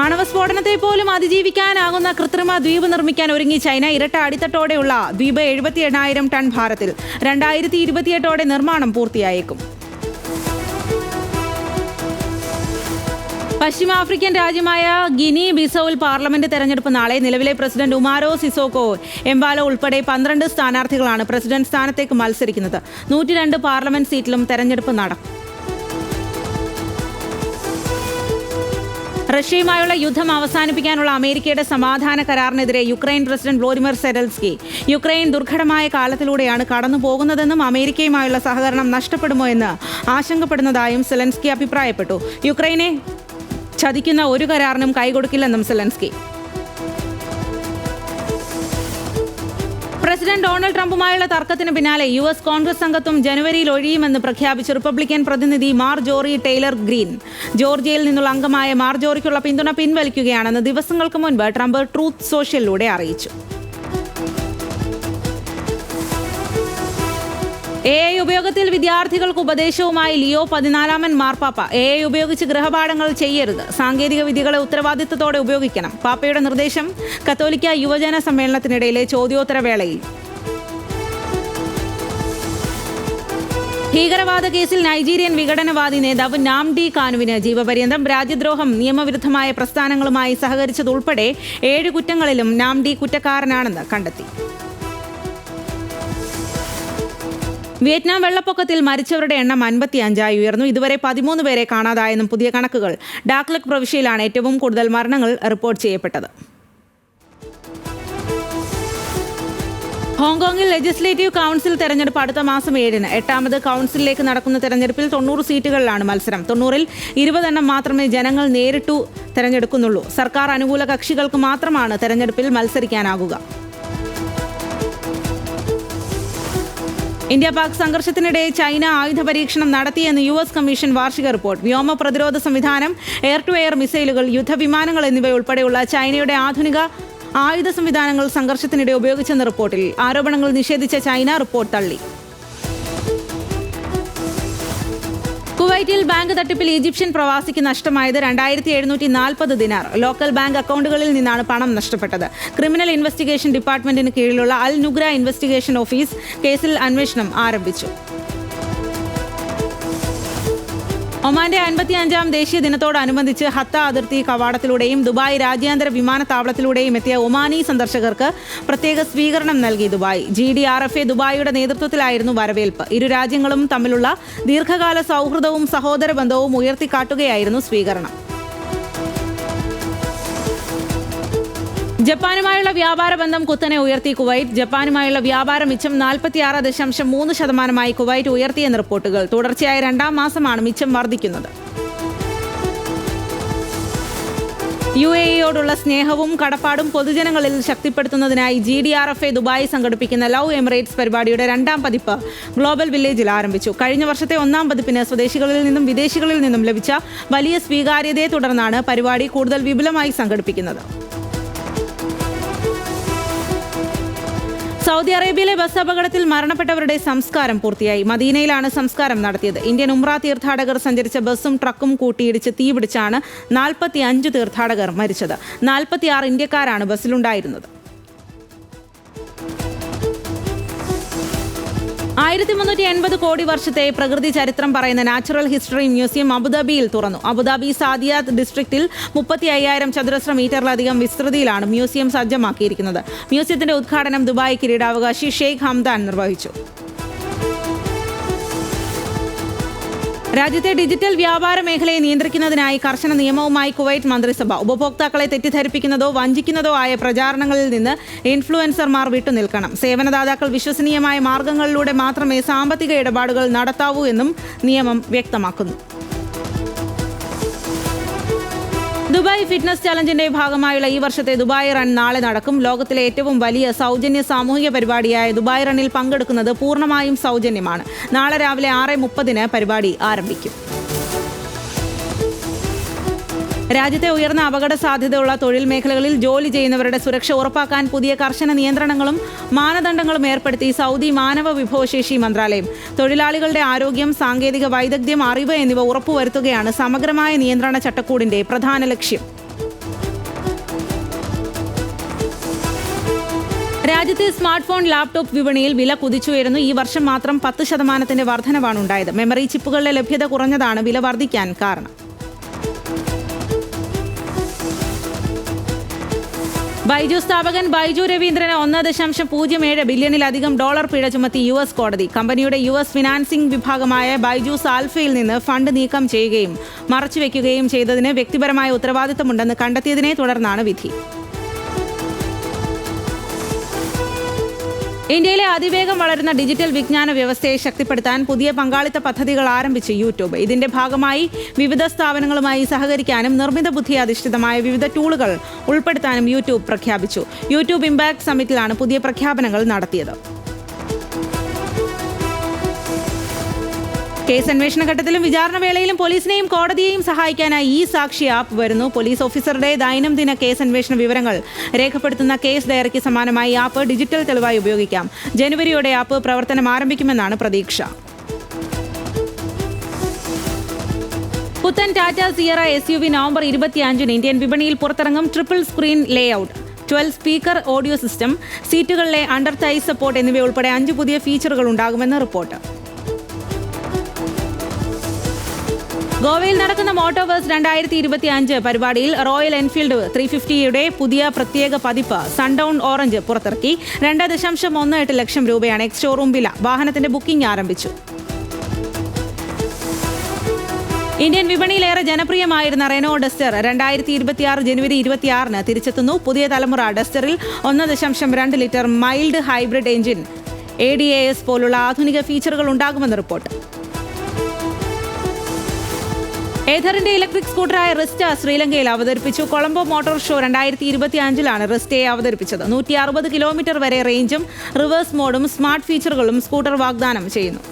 ആണവ സ്ഫോടനത്തെ പോലും അതിജീവിക്കാനാകുന്ന കൃത്രിമ ദ്വീപ് നിർമ്മിക്കാൻ ഒരുങ്ങി ചൈന ഇരട്ട അടിത്തട്ടോടെയുള്ള ദ്വീപ് എഴുപത്തി എണ്ണായിരം ടൺ ഭാരത്തിൽ രണ്ടായിരത്തി ഇരുപത്തിയെട്ടോടെ നിർമ്മാണം പൂർത്തിയായേക്കും. പശ്ചിമാഫ്രിക്കൻ രാജ്യമായ ഗിനി ബിസൌൽ പാർലമെന്റ് തെരഞ്ഞെടുപ്പ് നാളെ നിലവിലെ പ്രസിഡന്റ് ഉമാരോ സിസോക്കോ എംബാലോ ഉൾപ്പെടെ പന്ത്രണ്ട് സ്ഥാനാർത്ഥികളാണ് പ്രസിഡന്റ് സ്ഥാനത്തേക്ക് മത്സരിക്കുന്നത്. നൂറ്റിരണ്ട് പാർലമെന്റ് സീറ്റിലും തെരഞ്ഞെടുപ്പ് നടക്കും. റഷ്യയുമായുള്ള യുദ്ധം അവസാനിപ്പിക്കാനുള്ള അമേരിക്കയുടെ സമാധാന കരാറിനെതിരെ Ukraine president Volodymyr Zelensky Ukraine ദുർഘടമായ കാലത്തിലൂടെയാണ് കടന്നു പോകുന്നതെന്നും അമേരിക്കയുമായുള്ള സഹകരണം നഷ്ടപ്പെടുമോ എന്ന് ആശങ്കപ്പെടുന്നതായും സെലൻസ്കി അഭിപ്രായപ്പെട്ടു. യുക്രൈനെ ചതിക്കുന്ന ഒരു കരാറിനും കൈകൊടുക്കില്ലെന്നും സെലൻസ്കി. പ്രസിഡന്റ് ഡൊണാൾഡ് ട്രംപുമായുള്ള തർക്കത്തിന് പിന്നാലെ യു എസ് കോൺഗ്രസ് അംഗത്വം ജനുവരിയിൽ ഒഴിയുമെന്ന് പ്രഖ്യാപിച്ച റിപ്പബ്ലിക്കൻ പ്രതിനിധി മാർ ജോറി ടൈലർ ഗ്രീൻ. ജോർജിയയിൽ നിന്നുള്ള അംഗമായ മാർ ജോറിക്കുള്ള പിന്തുണ പിൻവലിക്കുകയാണെന്ന് ദിവസങ്ങൾക്ക് മുൻപ് ട്രംപ് ട്രൂത്ത് സോഷ്യലിലൂടെ അറിയിച്ചു. എ ഐ ഉപയോഗത്തിൽ വിദ്യാർത്ഥികൾക്ക് ഉപദേശവുമായി ലിയോ പതിനാലാമൻ മാർപ്പാപ്പ. എ ഐ ഉപയോഗിച്ച് ഗൃഹപാഠങ്ങൾ ചെയ്യരുത്. സാങ്കേതിക വിദ്യകളെ ഉത്തരവാദിത്തത്തോടെ ഉപയോഗിക്കണം. പാപ്പയുടെ നിർദ്ദേശം കത്തോലിക്ക യുവജന സമ്മേളനത്തിനിടയിലെ ചോദ്യോത്തരവേളയിൽ ഭീകരവാദ കേസിൽ നൈജീരിയൻ വിഘടനവാദി നേതാവ് നാംഡി കാനുവിന് ജീവപര്യന്തം. രാജ്യദ്രോഹം നിയമവിരുദ്ധമായ പ്രസ്ഥാനങ്ങളുമായി സഹകരിച്ചതുൾപ്പെടെ ഏഴ് കുറ്റങ്ങളിലും നാംഡി കുറ്റക്കാരനാണെന്ന് കണ്ടെത്തി. വിയറ്റ്നാം വെള്ളപ്പൊക്കത്തിൽ മരിച്ചവരുടെ എണ്ണം അൻപത്തി അഞ്ചായി ഉയർന്നു. ഇതുവരെ പതിമൂന്ന് പേരെ കാണാതായെന്നും പുതിയ കണക്കുകൾ. ഡാക്ലക് പ്രവിശ്യയിലാണ് ഏറ്റവും കൂടുതൽ മരണങ്ങൾ റിപ്പോർട്ട് ചെയ്യപ്പെട്ടത്. ഹോങ്കോങ്ങിൽ ലെജിസ്ലേറ്റീവ് കൗൺസിൽ തെരഞ്ഞെടുപ്പ് അടുത്ത മാസം ഏഴിന്. എട്ടാമത് കൗൺസിലിലേക്ക് നടക്കുന്ന തെരഞ്ഞെടുപ്പിൽ തൊണ്ണൂറ് സീറ്റുകളിലാണ് മത്സരം. തൊണ്ണൂറിൽ ഇരുപതെണ്ണം മാത്രമേ ജനങ്ങൾ നേരിട്ടു തെരഞ്ഞെടുക്കുന്നുള്ളൂ. സർക്കാർ അനുകൂല കക്ഷികൾക്ക് മാത്രമാണ് തെരഞ്ഞെടുപ്പിൽ മത്സരിക്കാനാകുക. ഇന്ത്യ പാക് സംഘർഷത്തിനിടെ ചൈന ആയുധ പരീക്ഷണം നടത്തിയെന്ന് യു എസ് കമ്മീഷൻ വാർഷിക റിപ്പോർട്ട്. വ്യോമ പ്രതിരോധ സംവിധാനം എയർ ടു എയർ മിസൈലുകൾ യുദ്ധവിമാനങ്ങൾ എന്നിവ ഉൾപ്പെടെയുള്ള ചൈനയുടെ ആധുനിക ആയുധ സംവിധാനങ്ങൾ സംഘർഷത്തിനിടെ ഉപയോഗിച്ചെന്ന റിപ്പോർട്ടിൽ ആരോപണങ്ങൾ നിഷേധിച്ച ചൈന റിപ്പോർട്ട് തള്ളി. കുവൈറ്റിൽ ബാങ്ക് തട്ടിപ്പിൽ ഈജിപ്ഷ്യൻ പ്രവാസിക്ക് നഷ്ടമായത് രണ്ടായിരത്തി എഴുന്നൂറ്റി നാൽപ്പത് ദിനാർ. ലോക്കൽ ബാങ്ക് അക്കൗണ്ടുകളിൽ നിന്നാണ് പണം നഷ്ടപ്പെട്ടത്. ക്രിമിനൽ ഇൻവെസ്റ്റിഗേഷൻ ഡിപ്പാർട്ട്മെന്റിന് കീഴിലുള്ള അൽ നുഗ്ര ഇൻവെസ്റ്റിഗേഷൻ ഓഫീസ് കേസിൽ അന്വേഷണം ആരംഭിച്ചു. ഒമാന്റെ അൻപത്തി അഞ്ചാം ദേശീയ ദിനത്തോടനുബന്ധിച്ച് ഹത്ത അതിർത്തി കവാടത്തിലൂടെയും ദുബായ് രാജ്യാന്തര വിമാനത്താവളത്തിലൂടെയും എത്തിയ ഒമാനി സന്ദർശകർക്ക് പ്രത്യേക സ്വീകരണം നൽകി Dubai. G D R F A ദുബായിയുടെ നേതൃത്വത്തിലായിരുന്നു വരവേൽപ്പ്. ഇരു രാജ്യങ്ങളും തമ്മിലുള്ള ദീർഘകാല സൗഹൃദവും സഹോദര ബന്ധവും ഉയർത്തിക്കാട്ടുകയായിരുന്നു സ്വീകരണം. ജപ്പാനുമായുള്ള വ്യാപാര ബന്ധം കുത്തനെ ഉയർത്തി കുവൈറ്റ്. ജപ്പാനുമായുള്ള വ്യാപാര മിച്ചം നാൽപ്പത്തിയാറ് ദശാംശം മൂന്ന് ശതമാനമായി കുവൈറ്റ് ഉയർത്തിയെന്ന് റിപ്പോർട്ടുകൾ. തുടർച്ചയായ രണ്ടാം മാസമാണ് മിച്ചം വർദ്ധിക്കുന്നത്. യു എ ഇയോടുള്ള സ്നേഹവും കടപ്പാടും പൊതുജനങ്ങളിൽ ശക്തിപ്പെടുത്തുന്നതിനായി G D R F A Dubai സംഘടിപ്പിക്കുന്ന ലവ് എമിറേറ്റ്സ് പരിപാടിയുടെ രണ്ടാം പതിപ്പ് ഗ്ലോബൽ വില്ലേജിൽ ആരംഭിച്ചു. കഴിഞ്ഞ വർഷത്തെ ഒന്നാം പതിപ്പിന് സ്വദേശികളിൽ നിന്നും വിദേശികളിൽ നിന്നും ലഭിച്ച വലിയ സ്വീകാര്യതയെ തുടർന്നാണ് പരിപാടി കൂടുതൽ വിപുലമായി സംഘടിപ്പിക്കുന്നത്. സൗദി അറേബ്യയിലെ ബസ് അപകടത്തിൽ മരണപ്പെട്ടവരുടെ സംസ്കാരം പൂർത്തിയായി. മദീനയിലാണ് സംസ്കാരം നടത്തിയത്. ഇന്ത്യൻ ഉംറ തീർത്ഥാടകർ സഞ്ചരിച്ച ബസ്സും ട്രക്കും കൂട്ടിയിടിച്ച് തീപിടിച്ചാണ് നാൽപ്പത്തി അഞ്ച് തീർത്ഥാടകർ മരിച്ചത്. നാൽപ്പത്തിയാറ് ഇന്ത്യക്കാരാണ് ബസ്സിലുണ്ടായിരുന്നത്. ആയിരത്തി മുന്നൂറ്റി എൺപത് കോടി വർഷത്തെ പ്രകൃതി ചരിത്രം പറയുന്ന നാച്ചുറൽ ഹിസ്റ്ററി മ്യൂസിയം അബുദാബിയിൽ തുറന്നു. അബുദാബി സാദിയാത്ത് ഡിസ്ട്രിക്റ്റിൽ മുപ്പത്തി അയ്യായിരം ചതുരശ്ര മീറ്ററിലധികം വിസ്തൃതിയിലാണ് മ്യൂസിയം സജ്ജമാക്കിയിരിക്കുന്നത്. മ്യൂസിയത്തിന്റെ ഉദ്ഘാടനം ദുബായ് കിരീടാവകാശി ഷെയ്ഖ് ഹംദാൻ നിർവഹിച്ചു. രാജ്യത്തെ ഡിജിറ്റൽ വ്യാപാര മേഖലയെ നിയന്ത്രിക്കുന്നതിനായി കർശന നിയമവുമായി കുവൈറ്റ് മന്ത്രിസഭ ഉപഭോക്താക്കളെ തെറ്റിദ്ധരിപ്പിക്കുന്നതോ വഞ്ചിക്കുന്നതോ ആയ പ്രചാരണങ്ങളിൽ നിന്ന് ഇൻഫ്ലുവൻസർമാർ വിട്ടുനിൽക്കണം. സേവനദാതാക്കൾ വിശ്വസനീയമായ മാർഗങ്ങളിലൂടെ മാത്രമേ സാമ്പത്തിക ഇടപാടുകൾ നടത്താവൂ എന്നും നിയമം വ്യക്തമാക്കുന്നു. ദുബായ് ഫിറ്റ്നസ് ചലഞ്ചിന്റെ ഭാഗമായുള്ള ഈ വർഷത്തെ ദുബായ് റൺ നാളെ നടക്കും. ലോകത്തിലെ ഏറ്റവും വലിയ സൗജന്യ സാമൂഹിക പരിപാടിയായ ദുബായ് റണ്ണിൽ പങ്കെടുക്കുന്നത് പൂർണമായും സൗജന്യമാണ്. നാളെ രാവിലെ ആറ് മുപ്പതിന് പരിപാടി ആരംഭിക്കും. രാജ്യത്തെ ഉയർന്ന അപകട സാധ്യതയുള്ള തൊഴിൽ മേഖലകളിൽ ജോലി ചെയ്യുന്നവരുടെ സുരക്ഷ ഉറപ്പാക്കാൻ പുതിയ കർശന നിയന്ത്രണങ്ങളും മാനദണ്ഡങ്ങളും ഏർപ്പെടുത്തി സൗദി മാനവ വിഭവശേഷി മന്ത്രാലയം. തൊഴിലാളികളുടെ ആരോഗ്യം സാങ്കേതിക വൈദഗ്ധ്യം അറിവ് എന്നിവ ഉറപ്പുവരുത്തുകയാണ് സമഗ്രമായ നിയന്ത്രണ ചട്ടക്കൂടിന്റെ പ്രധാന ലക്ഷ്യം. രാജ്യത്തെ സ്മാർട്ട് ഫോൺ ലാപ്ടോപ്പ് വിപണിയിൽ വില കുതിച്ചുയരുന്നു. ഈ വർഷം മാത്രം പത്ത് ശതമാനത്തിന്റെ വർധനവാണ് ഉണ്ടായത് മെമ്മറി ചിപ്പുകളുടെ ലഭ്യത കുറഞ്ഞതാണ് വില വർദ്ധിക്കാൻ കാരണം. ബൈജു സ്ഥാപകൻ ബൈജു രവീന്ദ്രന് ഒന്ന് ദശാംശം പൂജ്യം ഏഴ് ബില്യണിലധികം ഡോളർ പിഴ ചുമത്തി യു എസ് കോടതി. കമ്പനിയുടെ യു എസ് ഫിനാൻസിംഗ് വിഭാഗമായ ബൈജു ആൽഫയിൽ നിന്ന് ഫണ്ട് നീക്കം ചെയ്യുകയും മറച്ചുവെക്കുകയും ചെയ്തതിന് വ്യക്തിപരമായ ഉത്തരവാദിത്തമുണ്ടെന്ന് കണ്ടെത്തിയതിനെ തുടർന്നാണ് വിധി. ഇന്ത്യയിലെ അതിവേഗം വളരുന്ന ഡിജിറ്റൽ വിജ്ഞാന വ്യവസ്ഥയെ ശക്തിപ്പെടുത്താൻ പുതിയ പങ്കാളിത്ത പദ്ധതികൾ ആരംഭിച്ച് യൂട്യൂബ്. ഇതിന്റെ ഭാഗമായി വിവിധ സ്ഥാപനങ്ങളുമായി സഹകരിക്കാനും നിർമ്മിത ബുദ്ധി അധിഷ്ഠിതമായ വിവിധ ടൂളുകൾ ഉൾപ്പെടുത്താനും യൂട്യൂബ് പ്രഖ്യാപിച്ചു. യൂട്യൂബ് ഇമ്പാക്ട് സമ്മിറ്റിലാണ് പുതിയ പ്രഖ്യാപനങ്ങൾ നടത്തിയത്. കേസ് അന്വേഷണ ഘട്ടത്തിലും വിചാരണ വേളയിലും പോലീസിനെയും കോടതിയെയും സഹായിക്കാനായി ഈ സാക്ഷി ആപ്പ് വരുന്നു. പോലീസ് ഓഫീസറുടെ ദൈനംദിന കേസ് അന്വേഷണ വിവരങ്ങൾ രേഖപ്പെടുത്തുന്ന കേസ് ഡയറിക്ക് സമാനമായി ആപ്പ് ഡിജിറ്റൽ തെളിവായി ഉപയോഗിക്കാം. ജനുവരിയോടെ ആപ്പ് പ്രവർത്തനം ആരംഭിക്കുമെന്നാണ് പ്രതീക്ഷ. പുത്തൻ Tata Sierra S U V November ഇരുപത്തിയഞ്ചിന് ഇന്ത്യൻ വിപണിയിൽ പുറത്തിറങ്ങും triple screen layout. Twelve speaker audio system സീറ്റുകളിലെ under thigh support എന്നിവ ഉൾപ്പെടെ അഞ്ച് പുതിയ ഫീച്ചറുകൾ ഉണ്ടാകുമെന്ന് റിപ്പോർട്ട്. ഗോവയിൽ നടക്കുന്ന മോട്ടോവേഴ്സ് രണ്ടായിരത്തി ഇരുപത്തി അഞ്ച് പരിപാടിയിൽ റോയൽ എൻഫീൽഡ് ത്രീ ഫിഫ്റ്റിയുടെ പുതിയ പ്രത്യേക പതിപ്പ് സൺഡൗൺ ഓറഞ്ച് പുറത്തിറക്കി രണ്ട് ദശാംശം ഒന്ന് എട്ട് ലക്ഷം രൂപയാണ് എക്സ് ഷോറൂം വില. വാഹനത്തിന്റെ ബുക്കിംഗ് ആരംഭിച്ചു. ഇന്ത്യൻ വിപണിയിലേറെ ജനപ്രിയമായിരുന്ന റെനോ ഡസ്റ്റർ രണ്ടായിരത്തി ഇരുപത്തിയാറ് ജനുവരി ഇരുപത്തിയാറിന് തിരിച്ചെത്തുന്നു. പുതിയ തലമുറ ഡസ്റ്ററിൽ ഒന്ന് ദശാംശം രണ്ട് litre mild hybrid engine A D A S പോലുള്ള ആധുനിക ഫീച്ചറുകൾ ഉണ്ടാകുമെന്ന് റിപ്പോർട്ട്. ഏഥറിന്റെ ഇലക്ട്രിക് സ്കൂട്ടറായ റിസ്റ്റ ശ്രീലങ്കയിൽ അവതരിപ്പിച്ചു. കൊളംബോ മോട്ടോർ ഷോ രണ്ടായിരത്തി ഇരുപത്തി അഞ്ചിലാണ് റിസ്റ്റയെ അവതരിപ്പിച്ചത്. നൂറ്റി അറുപത് കിലോമീറ്റർ വരെ റേഞ്ചും റിവേഴ്സ് മോഡും സ്മാർട്ട് ഫീച്ചറുകളും സ്കൂട്ടർ വാഗ്ദാനം ചെയ്യുന്നു.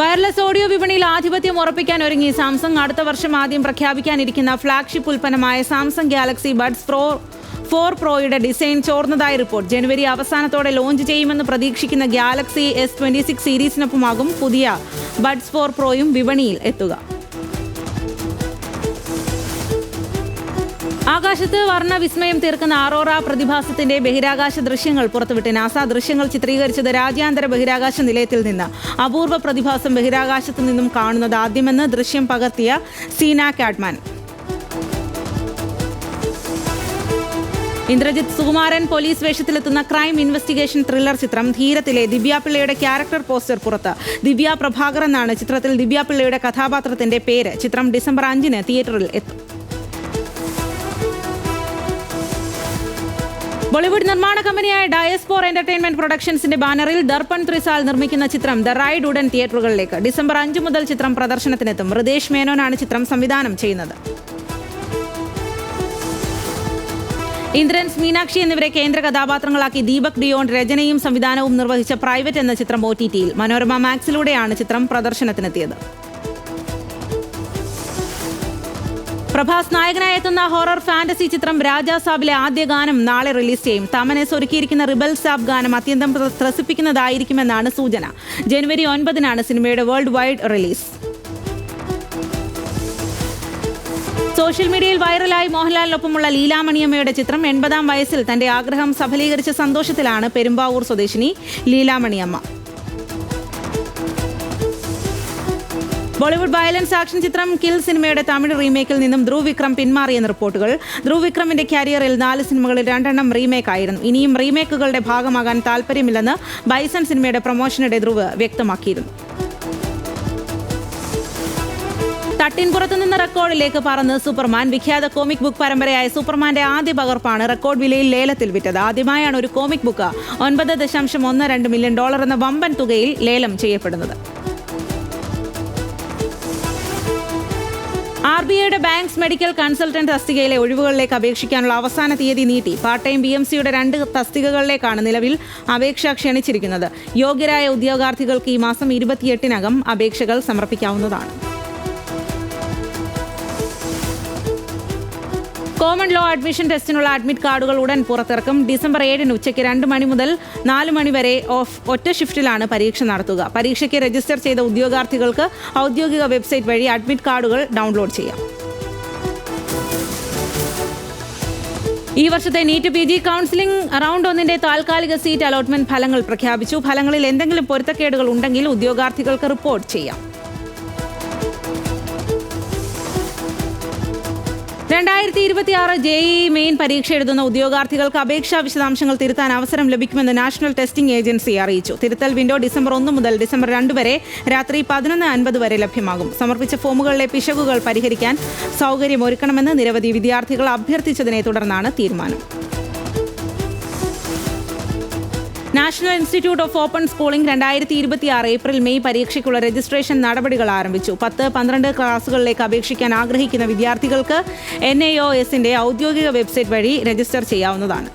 വയർലെസ് ഓഡിയോ വിപണിയിൽ ആധിപത്യം ഉറപ്പിക്കാൻ ഒരുങ്ങി സാംസങ് അടുത്ത വർഷം ആദ്യം പ്രഖ്യാപിക്കാനിരിക്കുന്ന flagship ഉൽപ്പന്നമായ Samsung Galaxy Buds Pro four പ്രോയുടെ design ചോർന്നതായി റിപ്പോർട്ട്. ജനുവരി അവസാനത്തോടെ ലോഞ്ച് ചെയ്യുമെന്ന് പ്രതീക്ഷിക്കുന്ന ഗാലക്സി എസ് ട്വന്റി സിക്സ് സീരീസിനൊപ്പമാകും പുതിയ ബഡ്സ് ഫോർ പ്രോയും വിപണിയിൽ എത്തുക. ആകാശത്ത് വർണ വിസ്മയം തീർക്കുന്ന ആറോറ പ്രതിഭാസത്തിന്റെ ബഹിരാകാശ ദൃശ്യങ്ങൾ പുറത്തുവിട്ട് നാസ ദൃശ്യങ്ങൾ ചിത്രീകരിച്ചത് രാജ്യാന്തര ബഹിരാകാശ നിലയത്തിൽ നിന്ന്. അപൂർവ പ്രതിഭാസം ബഹിരാകാശത്തു നിന്നും കാണുന്നത് ആദ്യമെന്ന് ദൃശ്യം പകർത്തിയ സീന കാഡ്മാൻ. ഇന്ദ്രജിത്ത് സുകുമാരൻ പോലീസ് വേഷത്തിലെത്തുന്ന ക്രൈം ഇൻവെസ്റ്റിഗേഷൻ ത്രില്ലർ ചിത്രം ധീരത്തിലെ ദിവ്യാപിള്ളയുടെ ക്യാരക്ടർ പോസ്റ്റർ പുറത്ത്. ദിവ്യ പ്രഭാകർ എന്നാണ് ചിത്രത്തിൽ ദിവ്യാപിള്ളയുടെ കഥാപാത്രത്തിന്റെ പേര്. ചിത്രം ഡിസംബർ അഞ്ചിന് തിയേറ്ററിൽ എത്തും. ബോളിവുഡ് നിർമ്മാണ കമ്പനിയായ ഡയസ്പോർ എന്റർടൈൻമെന്റ് പ്രൊഡക്ഷൻസിന്റെ ബാനറിൽ ദർപ്പൺ ത്രിസാൽ നിർമ്മിക്കുന്ന ചിത്രം ദ റൈഡ് ഉടൻ തിയേറ്ററുകളിലേക്ക്. ഡിസംബർ അഞ്ച് മുതൽ ചിത്രം പ്രദർശനത്തിനെത്തും. ഹൃദേശ് മേനോനാണ് ചിത്രം സംവിധാനം ചെയ്യുന്നത്. ഇന്ദ്രൻസ് മീനാക്ഷി എന്നിവരെ കേന്ദ്ര കഥാപാത്രങ്ങളാക്കി ദീപക് ഡിയോൺ രചനയും സംവിധാനവും നിർവഹിച്ച പ്രൈവറ്റ് എന്ന ചിത്രം ഒ ടി ടിയിൽ മനോരമ മാക്സിലൂടെയാണ് ചിത്രം പ്രദർശനത്തിനെത്തിയത്. പ്രഭാസ് നായകനായി എത്തുന്ന ഹൊറർ ഫാന്റസി ചിത്രം രാജാസാബിലെ ആദ്യ ഗാനം നാളെ റിലീസ് ചെയ്യും. തമനസ് ഒരുക്കിയിരിക്കുന്ന റിബൽ സാബ് ഗാനം അത്യന്തം ത്രസിപ്പിക്കുന്നതായിരിക്കുമെന്നാണ് സൂചന. ജനുവരി ഒൻപതിനാണ് സിനിമയുടെ വേൾഡ് വൈഡ് റിലീസ്. സോഷ്യൽ മീഡിയയിൽ വൈറലായി മോഹൻലാലിനൊപ്പമുള്ള ലീലാമണിയമ്മയുടെ ചിത്രം എൺപതാം വയസ്സിൽ തന്റെ ആഗ്രഹം സഫലീകരിച്ച സന്തോഷത്തിലാണ് പെരുമ്പാവൂർ സ്വദേശിനി ലീലാമണിയമ്മ. ബോളിവുഡ് വയലൻസ് ആക്ഷൻ ചിത്രം കിൽ സിനിമയുടെ തമിഴ് റീമേക്കിൽ നിന്നും ധ്രുവ് വിക്രം പിന്മാറിയെന്ന് റിപ്പോർട്ടുകൾ. ധ്രുവ് വിക്രമിന്റെ കരിയറിൽ നാല് സിനിമകളിൽ രണ്ടെണ്ണം റീമേക്ക് ആയിരുന്നു ഇനിയും റീമേക്കുകളുടെ ഭാഗമാകാൻ താല്പര്യമില്ലെന്ന് ബൈസൺ സിനിമയുടെ പ്രൊമോഷനിടെ ധ്രുവ് വ്യക്തമാക്കിയിരുന്നു. തട്ടിൻപുറത്തു നിന്ന് റെക്കോർഡിലേക്ക് പറന്ന് സൂപ്പർമാൻ. വിഖ്യാത കോമിക് ബുക്ക് പരമ്പരയായ സൂപ്പർമാന്റെ ആദ്യ പകർപ്പാണ് റെക്കോർഡ് വിലയിൽ ലേലത്തിൽ വിറ്റത്. ആദ്യമായാണ് ഒരു കോമിക് ബുക്ക് ഒൻപത് ദശാംശം ഒന്ന് രണ്ട് മില്യൺ ഡോളർ എന്ന വമ്പൻ തുകയിൽ ലേലം ചെയ്യപ്പെടുന്നത്. ആർ ബി ഐയുടെ ബാങ്ക്സ് മെഡിക്കൽ കൺസൾട്ടന്റ് തസ്തികയിലെ ഒഴിവുകളിലേക്ക് അപേക്ഷിക്കാനുള്ള അവസാന തീയതി നീട്ടി. പാർട്ട് ടൈം ബി എം സിയുടെ രണ്ട് തസ്തികകളിലേക്കാണ് നിലവിൽ അപേക്ഷ ക്ഷണിച്ചിരിക്കുന്നത്. യോഗ്യരായ ഉദ്യോഗാർത്ഥികൾക്ക് ഈ മാസം ഇരുപത്തിയെട്ടിനകം അപേക്ഷകൾ സമർപ്പിക്കാവുന്നതാണ്. കോമൺ ലോ അഡ്മിഷൻ ടെസ്റ്റിനുള്ള അഡ്മിറ്റ് കാർഡുകൾ ഉടൻ പുറത്തിറക്കും. ഡിസംബർ ഏഴിന് ഉച്ചയ്ക്ക് രണ്ട് മണി മുതൽ നാല് മണി വരെ ഓഫ് ഒറ്റ ഷിഫ്റ്റിലാണ് പരീക്ഷ നടത്തുക. പരീക്ഷയ്ക്ക് രജിസ്റ്റർ ചെയ്ത ഉദ്യോഗാർത്ഥികൾക്ക് ഔദ്യോഗിക വെബ്സൈറ്റ് വഴി അഡ്മിറ്റ് കാർഡുകൾ ഡൗൺലോഡ് ചെയ്യാം. ഈ വർഷത്തെ NEET P G counselling round ഒന്നിന്റെ താൽക്കാലിക സീറ്റ് അലോട്ട്മെന്റ് ഫലങ്ങൾ പ്രഖ്യാപിച്ചു. ഫലങ്ങളിൽ എന്തെങ്കിലും പൊരുത്തക്കേടുകൾ ഉണ്ടെങ്കിൽ ഉദ്യോഗാർത്ഥികൾക്ക് റിപ്പോർട്ട് ചെയ്യാം. രണ്ടായിരത്തി ഇരുപത്തിയാറ് ജെ ഇ മെയിൻ പരീക്ഷ എഴുതുന്ന ഉദ്യോഗാർത്ഥികൾക്ക് അപേക്ഷാ വിശദാംശങ്ങൾ തിരുത്താൻ അവസരം ലഭിക്കുമെന്ന് നാഷണൽ ടെസ്റ്റിംഗ് ഏജൻസി അറിയിച്ചു. തിരുത്തൽ വിൻഡോ ഡിസംബർ ഒന്ന് മുതൽ ഡിസംബർ രണ്ട് വരെ രാത്രി പതിനൊന്ന് അൻപത് വരെ ലഭ്യമാകും. സമർപ്പിച്ച ഫോമുകളിലെ പിശകുകൾ പരിഹരിക്കാൻ സൗകര്യമൊരുക്കണമെന്ന് നിരവധി വിദ്യാർത്ഥികൾ അഭ്യർത്ഥിച്ചതിനെ തുടർന്നാണ് തീരുമാനം. National institute of open schooling രണ്ടായിരത്തി ഇരുപത്തി ആറ് ഏപ്രിൽ മെയ് പരീക്ഷയ്ക്കുള്ള രജിസ്ട്രേഷൻ നടപടികൾ ആരംഭിച്ചു. പത്ത് പന്ത്രണ്ട് ക്ലാസുകളിലേക്ക് അപേക്ഷിക്കാൻ ആഗ്രഹിക്കുന്ന വിദ്യാർത്ഥികൾക്ക് എൻ ഐ ഒ എസിന്റെ ഔദ്യോഗിക വെബ്സൈറ്റ് വഴി രജിസ്റ്റർ ചെയ്യാവുന്നതാണ്.